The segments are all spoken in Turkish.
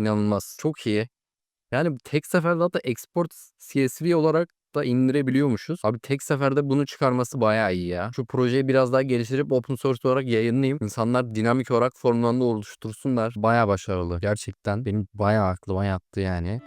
İnanılmaz. Çok iyi. Yani tek seferde hatta export CSV olarak da indirebiliyormuşuz. Abi tek seferde bunu çıkarması bayağı iyi ya. Şu projeyi biraz daha geliştirip open source olarak yayınlayayım. İnsanlar dinamik olarak formlarını oluştursunlar. Bayağı başarılı. Gerçekten benim bayağı aklıma yattı yani.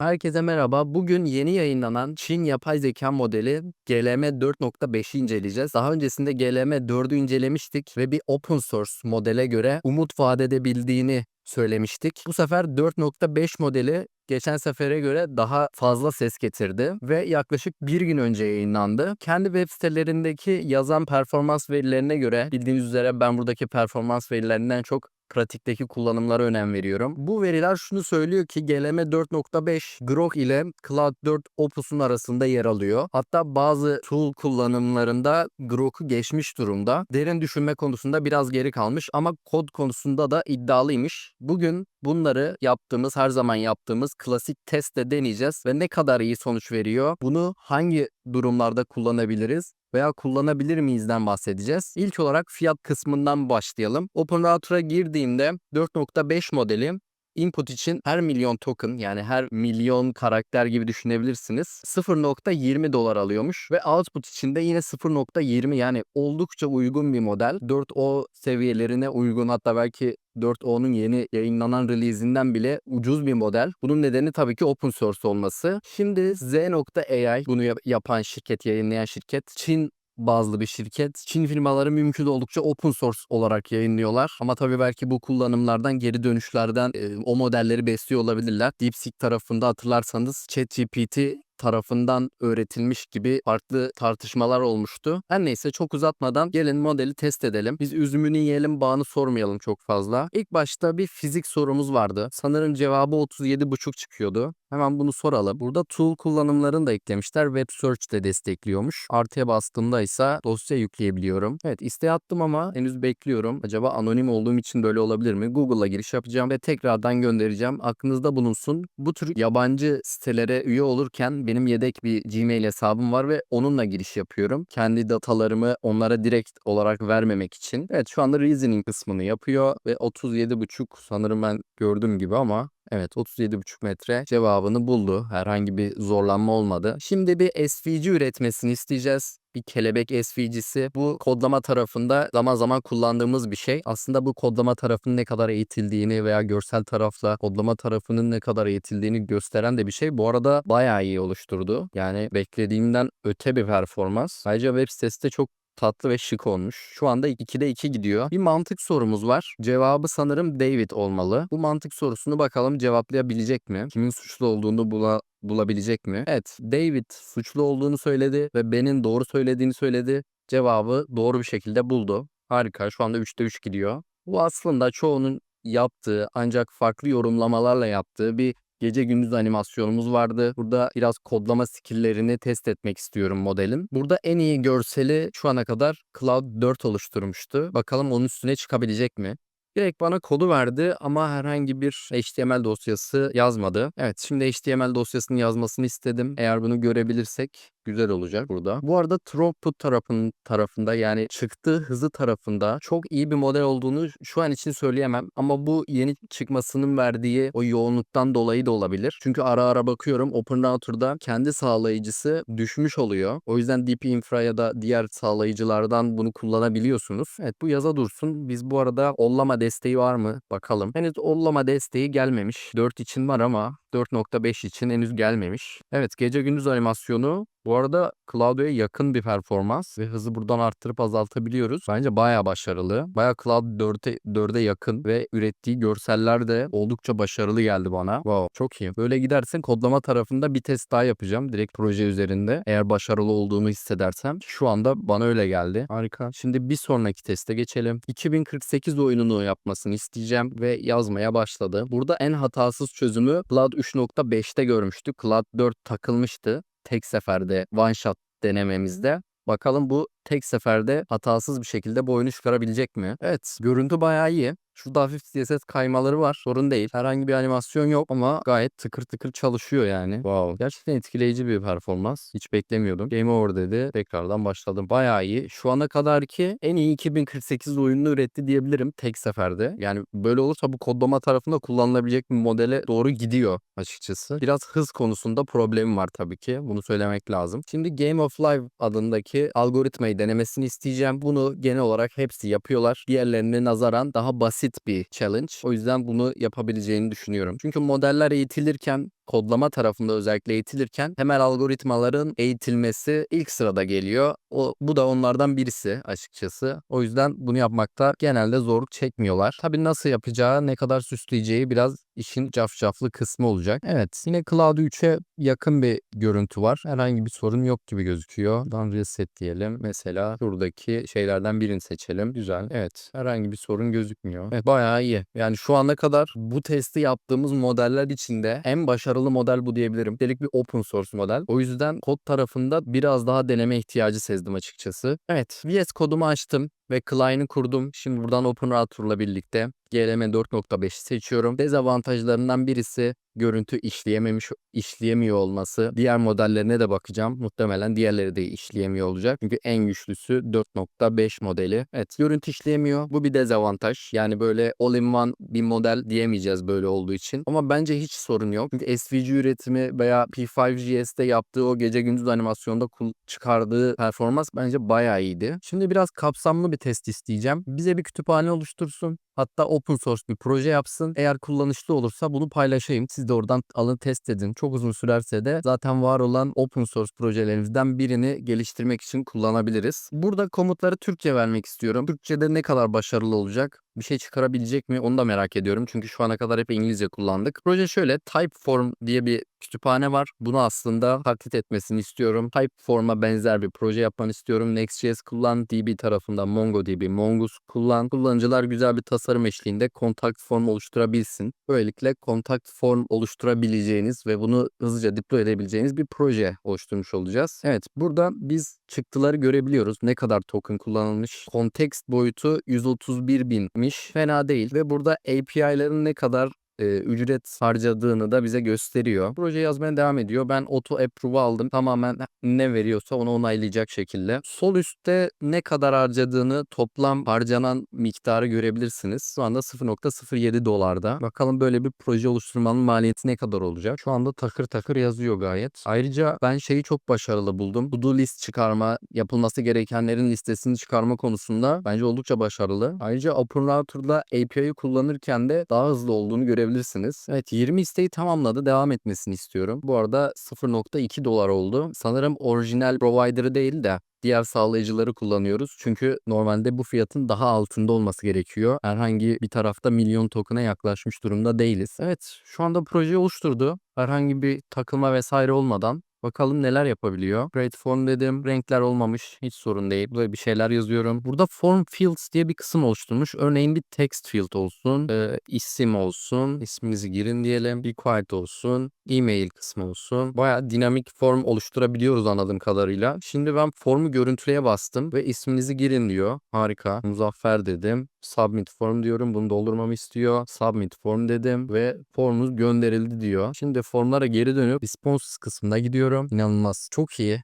Herkese merhaba. Bugün yeni yayınlanan Çin yapay zeka modeli GLM 4.5'i inceleyeceğiz. Daha öncesinde GLM 4'ü incelemiştik ve bir open source modele göre umut vaat edebildiğini söylemiştik. Bu sefer 4.5 modeli geçen sefere göre daha fazla ses getirdi ve yaklaşık bir gün önce yayınlandı. Kendi web sitelerindeki yazan performans verilerine göre bildiğiniz üzere ben buradaki performans verilerinden çok pratikteki kullanımlara önem veriyorum. Bu veriler şunu söylüyor ki GLM 4.5 Grok ile Cloud 4 Opus'un arasında yer alıyor. Hatta bazı tool kullanımlarında Grok'u geçmiş durumda. Derin düşünme konusunda biraz geri kalmış ama kod konusunda da iddialıymış. Bugün bunları yaptığımız, her zaman yaptığımız klasik testte deneyeceğiz ve ne kadar iyi sonuç veriyor, bunu hangi durumlarda kullanabiliriz veya kullanabilir miyizden bahsedeceğiz. İlk olarak fiyat kısmından başlayalım. OpenRouter'a girdiğimde 4.5 modeli input için her milyon token yani her milyon karakter gibi düşünebilirsiniz. 0.20 dolar alıyormuş ve output için de yine 0.20 yani oldukça uygun bir model. 4O seviyelerine uygun hatta belki 4O'nun yeni yayınlanan release'inden bile ucuz bir model. Bunun nedeni tabii ki open source olması. Şimdi Z.AI bunu yap- yapan şirket, yayınlayan şirket Çin bazlı bir şirket. Çin firmaları mümkün oldukça open source olarak yayınlıyorlar. Ama tabii belki bu kullanımlardan geri dönüşlerden e, o modelleri besliyor olabilirler. DeepSeek tarafında hatırlarsanız ChatGPT tarafından öğretilmiş gibi farklı tartışmalar olmuştu. Her neyse çok uzatmadan gelin modeli test edelim. Biz üzümünü yiyelim bağını sormayalım çok fazla. İlk başta bir fizik sorumuz vardı. Sanırım cevabı 37,5 çıkıyordu. Hemen bunu soralım. Burada tool kullanımlarını da eklemişler. Web Search de destekliyormuş. Artıya bastığımda ise dosya yükleyebiliyorum. Evet isteğe attım ama henüz bekliyorum. Acaba anonim olduğum için böyle olabilir mi? Google'a giriş yapacağım ve tekrardan göndereceğim. Aklınızda bulunsun. Bu tür yabancı sitelere üye olurken benim yedek bir Gmail hesabım var ve onunla giriş yapıyorum. Kendi datalarımı onlara direkt olarak vermemek için. Evet şu anda reasoning kısmını yapıyor ve 37,5 sanırım ben gördüğüm gibi ama Evet 37,5 metre cevabını buldu. Herhangi bir zorlanma olmadı. Şimdi bir SVG üretmesini isteyeceğiz. Bir kelebek SVG'si. Bu kodlama tarafında zaman zaman kullandığımız bir şey. Aslında bu kodlama tarafının ne kadar eğitildiğini veya görsel tarafla kodlama tarafının ne kadar eğitildiğini gösteren de bir şey. Bu arada bayağı iyi oluşturdu. Yani beklediğimden öte bir performans. Ayrıca web sitesi de çok tatlı ve şık olmuş. Şu anda 2'de 2 gidiyor. Bir mantık sorumuz var. Cevabı sanırım David olmalı. Bu mantık sorusunu bakalım cevaplayabilecek mi? Kimin suçlu olduğunu bula bulabilecek mi? Evet, David suçlu olduğunu söyledi ve Ben'in doğru söylediğini söyledi. Cevabı doğru bir şekilde buldu. Harika. Şu anda 3'te 3 gidiyor. Bu aslında çoğunun yaptığı ancak farklı yorumlamalarla yaptığı bir gece gündüz animasyonumuz vardı. Burada biraz kodlama skill'lerini test etmek istiyorum modelin. Burada en iyi görseli şu ana kadar Cloud 4 oluşturmuştu. Bakalım onun üstüne çıkabilecek mi? Direkt bana kodu verdi ama herhangi bir HTML dosyası yazmadı. Evet şimdi HTML dosyasını yazmasını istedim. Eğer bunu görebilirsek güzel olacak burada. Bu arada throughput tarafın tarafında yani çıktığı hızı tarafında çok iyi bir model olduğunu şu an için söyleyemem. Ama bu yeni çıkmasının verdiği o yoğunluktan dolayı da olabilir. Çünkü ara ara bakıyorum OpenRouter'da kendi sağlayıcısı düşmüş oluyor. O yüzden DP Infra ya da diğer sağlayıcılardan bunu kullanabiliyorsunuz. Evet bu yaza dursun. Biz bu arada ollama desteği var mı? Bakalım. Henüz ollama desteği gelmemiş. 4 için var ama 4.5 için henüz gelmemiş. Evet gece gündüz animasyonu bu arada Cloud'ya yakın bir performans ve hızı buradan arttırıp azaltabiliyoruz. Bence bayağı başarılı. Bayağı Cloud 4'e 4'e yakın ve ürettiği görseller de oldukça başarılı geldi bana. Wow çok iyi. Böyle gidersen kodlama tarafında bir test daha yapacağım direkt proje üzerinde. Eğer başarılı olduğumu hissedersem. Şu anda bana öyle geldi. Harika. Şimdi bir sonraki teste geçelim. 2048 oyununu yapmasını isteyeceğim ve yazmaya başladı. Burada en hatasız çözümü Cloud 3.5'te görmüştük. Cloud 4 takılmıştı tek seferde one shot denememizde. Bakalım bu tek seferde hatasız bir şekilde bu oyunu çıkarabilecek mi? Evet görüntü bayağı iyi. Şurada hafif CSS kaymaları var. Sorun değil. Herhangi bir animasyon yok ama gayet tıkır tıkır çalışıyor yani. Wow. Gerçekten etkileyici bir performans. Hiç beklemiyordum. Game over dedi. Tekrardan başladım. Bayağı iyi. Şu ana kadar ki en iyi 2048 oyununu üretti diyebilirim tek seferde. Yani böyle olursa bu kodlama tarafında kullanılabilecek bir modele doğru gidiyor açıkçası. Biraz hız konusunda problemim var tabii ki. Bunu söylemek lazım. Şimdi Game of Life adındaki algoritmayı denemesini isteyeceğim. Bunu genel olarak hepsi yapıyorlar. Diğerlerine nazaran daha basit bir challenge. O yüzden bunu yapabileceğini düşünüyorum. Çünkü modeller eğitilirken kodlama tarafında özellikle eğitilirken temel algoritmaların eğitilmesi ilk sırada geliyor. O, bu da onlardan birisi açıkçası. O yüzden bunu yapmakta genelde zorluk çekmiyorlar. Tabii nasıl yapacağı, ne kadar süsleyeceği biraz işin cafcaflı kısmı olacak. Evet yine Cloud 3'e yakın bir görüntü var. Herhangi bir sorun yok gibi gözüküyor. Buradan reset diyelim. Mesela şuradaki şeylerden birini seçelim. Güzel. Evet herhangi bir sorun gözükmüyor. Evet bayağı iyi. Yani şu ana kadar bu testi yaptığımız modeller içinde en başarılı model bu diyebilirim. Üstelik bir open source model. O yüzden kod tarafında biraz daha deneme ihtiyacı sezdim açıkçası. Evet VS kodumu açtım ve client'ı kurdum. Şimdi buradan OpenRouter'la birlikte GLM 4.5'i seçiyorum. Dezavantajlarından birisi görüntü işleyememiş işleyemiyor olması. Diğer modellerine de bakacağım. Muhtemelen diğerleri de işleyemiyor olacak. Çünkü en güçlüsü 4.5 modeli. Evet görüntü işleyemiyor. Bu bir dezavantaj. Yani böyle all-in-one bir model diyemeyeceğiz böyle olduğu için. Ama bence hiç sorun yok. Çünkü SVG üretimi veya P5GS'te yaptığı o gece gündüz animasyonda çıkardığı performans bence bayağı iyiydi. Şimdi biraz kapsamlı bir test isteyeceğim. Bize bir kütüphane oluştursun. Hatta open source bir proje yapsın. Eğer kullanışlı olursa bunu paylaşayım. Siz de oradan alın test edin. Çok uzun sürerse de zaten var olan open source projelerimizden birini geliştirmek için kullanabiliriz. Burada komutları Türkçe vermek istiyorum. Türkçe'de ne kadar başarılı olacak? bir şey çıkarabilecek mi onu da merak ediyorum. Çünkü şu ana kadar hep İngilizce kullandık. Proje şöyle Typeform diye bir kütüphane var. Bunu aslında taklit etmesini istiyorum. Typeform'a benzer bir proje yapmanı istiyorum. Next.js kullan. DB tarafında MongoDB, Mongoose kullan. Kullanıcılar güzel bir tasarım eşliğinde contact form oluşturabilsin. Böylelikle contact form oluşturabileceğiniz ve bunu hızlıca deploy edebileceğiniz bir proje oluşturmuş olacağız. Evet burada biz çıktıları görebiliyoruz. Ne kadar token kullanılmış. Context boyutu 131 binmiş. Fena değil ve burada API'ların ne kadar e, ücret harcadığını da bize gösteriyor. Proje yazmaya devam ediyor. Ben auto approve aldım. Tamamen ne veriyorsa onu onaylayacak şekilde. Sol üstte ne kadar harcadığını toplam harcanan miktarı görebilirsiniz. Şu anda 0.07 dolarda. Bakalım böyle bir proje oluşturmanın maliyeti ne kadar olacak? Şu anda takır takır yazıyor gayet. Ayrıca ben şeyi çok başarılı buldum. To-do list çıkarma, yapılması gerekenlerin listesini çıkarma konusunda bence oldukça başarılı. Ayrıca OpenRouter'da API'yi kullanırken de daha hızlı olduğunu görebilirsiniz görebilirsiniz. Evet 20 isteği tamamladı. Devam etmesini istiyorum. Bu arada 0.2 dolar oldu. Sanırım orijinal provider'ı değil de diğer sağlayıcıları kullanıyoruz. Çünkü normalde bu fiyatın daha altında olması gerekiyor. Herhangi bir tarafta milyon token'a yaklaşmış durumda değiliz. Evet şu anda projeyi oluşturdu. Herhangi bir takılma vesaire olmadan Bakalım neler yapabiliyor. Create form dedim. Renkler olmamış. Hiç sorun değil. Böyle bir şeyler yazıyorum. Burada form fields diye bir kısım oluşturmuş. Örneğin bir text field olsun. E, isim olsun. İsminizi girin diyelim. Be quiet olsun. E-mail kısmı olsun. Baya dinamik form oluşturabiliyoruz anladığım kadarıyla. Şimdi ben formu görüntüleye bastım ve isminizi girin diyor. Harika. Muzaffer dedim. Submit form diyorum. Bunu doldurmamı istiyor. Submit form dedim ve formumuz gönderildi diyor. Şimdi formlara geri dönüp responses kısmına gidiyorum. İnanılmaz. Çok iyi.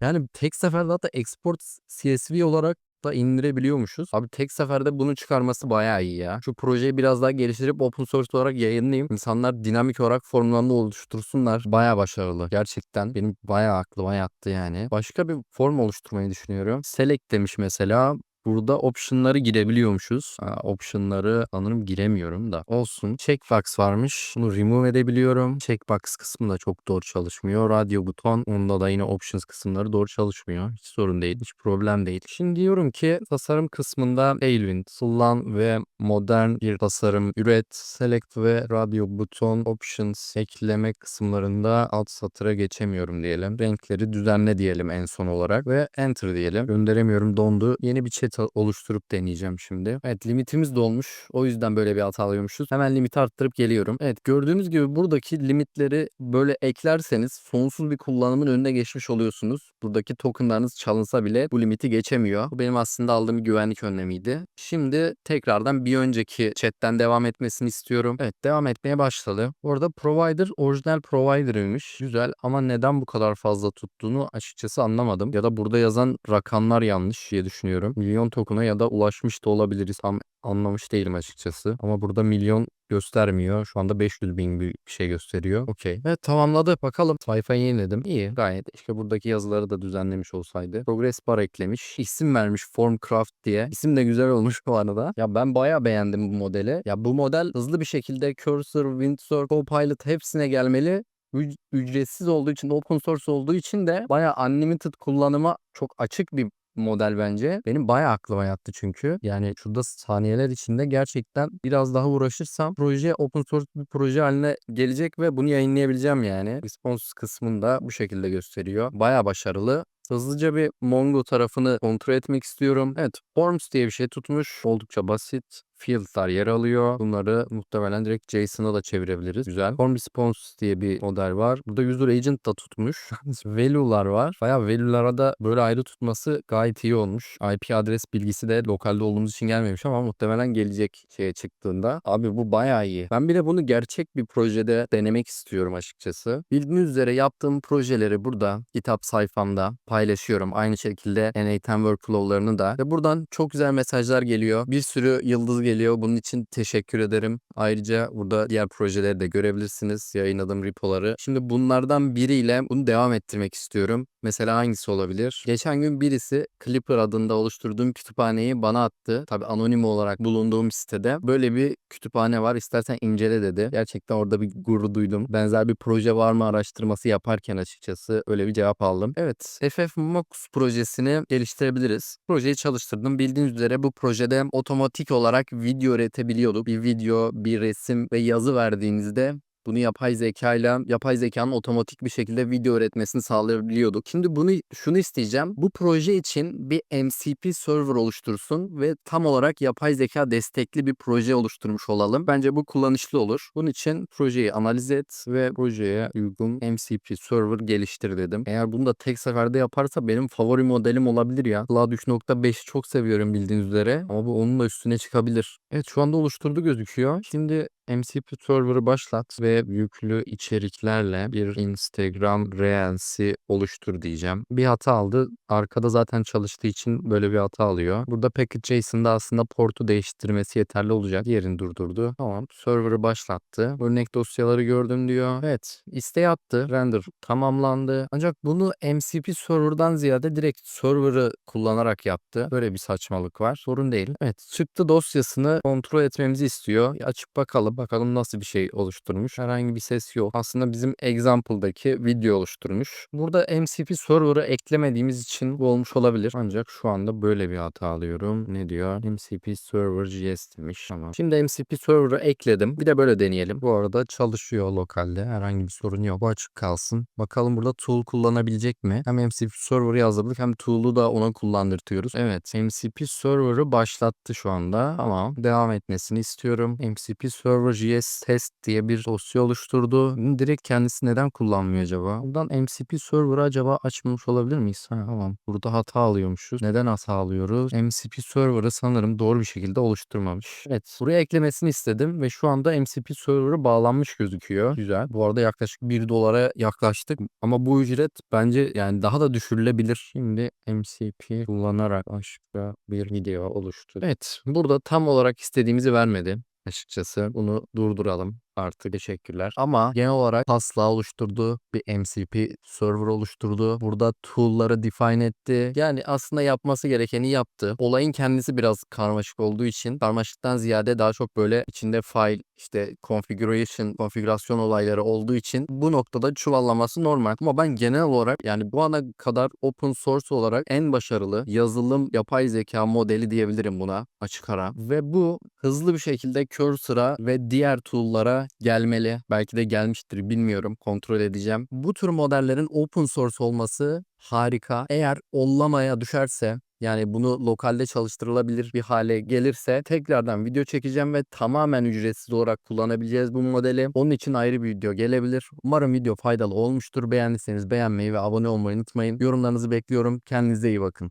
Yani tek seferde hatta export CSV olarak da indirebiliyormuşuz. Abi tek seferde bunu çıkarması bayağı iyi ya. Şu projeyi biraz daha geliştirip open source olarak yayınlayayım. İnsanlar dinamik olarak formlarını oluştursunlar. Bayağı başarılı. Gerçekten benim bayağı aklıma yattı yani. Başka bir form oluşturmayı düşünüyorum. Select demiş mesela. Burada option'ları girebiliyormuşuz. Ha, option'ları sanırım giremiyorum da. Olsun. Checkbox varmış. Bunu remove edebiliyorum. Checkbox kısmı da çok doğru çalışmıyor. Radyo buton. Onda da yine options kısımları doğru çalışmıyor. Hiç sorun değil. Hiç problem değil. Şimdi diyorum ki tasarım kısmında Tailwind kullan ve modern bir tasarım üret. Select ve radyo buton options ekleme kısımlarında alt satıra geçemiyorum diyelim. Renkleri düzenle diyelim en son olarak ve enter diyelim. Gönderemiyorum dondu. Yeni bir chat oluşturup deneyeceğim şimdi. Evet limitimiz dolmuş. O yüzden böyle bir hata alıyormuşuz. Hemen limiti arttırıp geliyorum. Evet gördüğünüz gibi buradaki limitleri böyle eklerseniz sonsuz bir kullanımın önüne geçmiş oluyorsunuz. Buradaki tokenlarınız çalınsa bile bu limiti geçemiyor. Bu benim aslında aldığım güvenlik önlemiydi. Şimdi tekrardan bir önceki chatten devam etmesini istiyorum. Evet devam etmeye başladı. Bu arada provider orijinal provider'ıymış. Güzel ama neden bu kadar fazla tuttuğunu açıkçası anlamadım. Ya da burada yazan rakamlar yanlış diye düşünüyorum. Milyon token'a ya da ulaşmış da olabiliriz. Tam anlamış değilim açıkçası. Ama burada milyon göstermiyor. Şu anda 500 bin bir şey gösteriyor. Okey. Evet tamamladı. Bakalım. Sayfayı yeniledim. İyi gayet. İşte buradaki yazıları da düzenlemiş olsaydı. Progress bar eklemiş. İsim vermiş Formcraft diye. İsim de güzel olmuş bu arada. Ya ben bayağı beğendim bu modeli. Ya bu model hızlı bir şekilde Cursor, Windsor, Copilot hepsine gelmeli. Üc- ücretsiz olduğu için, open source olduğu için de bayağı unlimited kullanıma çok açık bir model bence. Benim bayağı aklıma yattı çünkü. Yani şurada saniyeler içinde gerçekten biraz daha uğraşırsam proje open source bir proje haline gelecek ve bunu yayınlayabileceğim yani. Response kısmında bu şekilde gösteriyor. Bayağı başarılı. Hızlıca bir Mongo tarafını kontrol etmek istiyorum. Evet, Forms diye bir şey tutmuş. Oldukça basit. Field'lar yer alıyor. Bunları muhtemelen direkt JSON'a da çevirebiliriz. Güzel. Form Response diye bir model var. Burada User Agent da tutmuş. Value'lar var. Bayağı value'lara da böyle ayrı tutması gayet iyi olmuş. IP adres bilgisi de lokalde olduğumuz için gelmemiş ama muhtemelen gelecek şeye çıktığında. Abi bu bayağı iyi. Ben bir de bunu gerçek bir projede denemek istiyorum açıkçası. Bildiğiniz üzere yaptığım projeleri burada kitap sayfamda paylaşıyorum. Aynı şekilde N8 workflow'larını da. Ve buradan çok güzel mesajlar geliyor. Bir sürü yıldız geliyor. Bunun için teşekkür ederim. Ayrıca burada diğer projeleri de görebilirsiniz. Yayınladığım repoları. Şimdi bunlardan biriyle bunu devam ettirmek istiyorum. Mesela hangisi olabilir? Geçen gün birisi Clipper adında oluşturduğum kütüphaneyi bana attı. Tabi anonim olarak bulunduğum sitede. Böyle bir kütüphane var. İstersen incele dedi. Gerçekten orada bir gurur duydum. Benzer bir proje var mı araştırması yaparken açıkçası öyle bir cevap aldım. Evet. FF Mox projesini geliştirebiliriz. Projeyi çalıştırdım. Bildiğiniz üzere bu projede otomatik olarak video üretebiliyorduk. Bir video, bir resim ve yazı verdiğinizde bunu yapay zeka ile yapay zekanın otomatik bir şekilde video üretmesini sağlayabiliyorduk. Şimdi bunu şunu isteyeceğim. Bu proje için bir MCP server oluştursun ve tam olarak yapay zeka destekli bir proje oluşturmuş olalım. Bence bu kullanışlı olur. Bunun için projeyi analiz et ve projeye uygun MCP server geliştir dedim. Eğer bunu da tek seferde yaparsa benim favori modelim olabilir ya. Cloud 3.5'i çok seviyorum bildiğiniz üzere ama bu onun da üstüne çıkabilir. Evet şu anda oluşturdu gözüküyor. Şimdi MCP server'ı başlat ve yüklü içeriklerle bir Instagram Reels'i oluştur diyeceğim. Bir hata aldı. Arkada zaten çalıştığı için böyle bir hata alıyor. Burada package.json'da aslında portu değiştirmesi yeterli olacak. Diğerini durdurdu. Tamam. Server'ı başlattı. Örnek dosyaları gördüm diyor. Evet. isteği attı. Render tamamlandı. Ancak bunu MCP server'dan ziyade direkt server'ı kullanarak yaptı. Böyle bir saçmalık var. Sorun değil. Evet. Çıktı dosyasını kontrol etmemizi istiyor. Açıp bakalım. Bakalım nasıl bir şey oluşturmuş. Herhangi bir ses yok. Aslında bizim example'daki video oluşturmuş. Burada MCP server'ı eklemediğimiz için bu olmuş olabilir. Ancak şu anda böyle bir hata alıyorum. Ne diyor? MCP server JS demiş. Tamam. Şimdi MCP server'ı ekledim. Bir de böyle deneyelim. Bu arada çalışıyor lokalde. Herhangi bir sorun yok. Bu açık kalsın. Bakalım burada tool kullanabilecek mi? Hem MCP server'ı yazdırdık hem tool'u da ona kullandırtıyoruz. Evet. MCP server'ı başlattı şu anda. Tamam. Devam etmesini istiyorum. MCP server JS test diye bir dosya oluşturdu. Direkt kendisi neden kullanmıyor acaba? Buradan MCP server'ı acaba açmamış olabilir miyiz? Ha, tamam. Burada hata alıyormuşuz. Neden hata alıyoruz? MCP server'ı sanırım doğru bir şekilde oluşturmamış. Evet. Buraya eklemesini istedim ve şu anda MCP server'ı bağlanmış gözüküyor. Güzel. Bu arada yaklaşık 1 dolara yaklaştık. Ama bu ücret bence yani daha da düşürülebilir. Şimdi MCP kullanarak başka bir video oluştur. Evet. Burada tam olarak istediğimizi vermedi açıkçası. Bunu durduralım artık. Teşekkürler. Ama genel olarak taslağı oluşturdu. Bir MCP server oluşturdu. Burada tool'ları define etti. Yani aslında yapması gerekeni yaptı. Olayın kendisi biraz karmaşık olduğu için karmaşıktan ziyade daha çok böyle içinde file işte configuration, konfigürasyon olayları olduğu için bu noktada çuvallaması normal. Ama ben genel olarak yani bu ana kadar open source olarak en başarılı yazılım yapay zeka modeli diyebilirim buna açık ara. Ve bu hızlı bir şekilde Cursor'a ve diğer tool'lara gelmeli. Belki de gelmiştir bilmiyorum. Kontrol edeceğim. Bu tür modellerin open source olması harika. Eğer ollamaya düşerse yani bunu lokalde çalıştırılabilir bir hale gelirse tekrardan video çekeceğim ve tamamen ücretsiz olarak kullanabileceğiz bu modeli. Onun için ayrı bir video gelebilir. Umarım video faydalı olmuştur. Beğendiyseniz beğenmeyi ve abone olmayı unutmayın. Yorumlarınızı bekliyorum. Kendinize iyi bakın.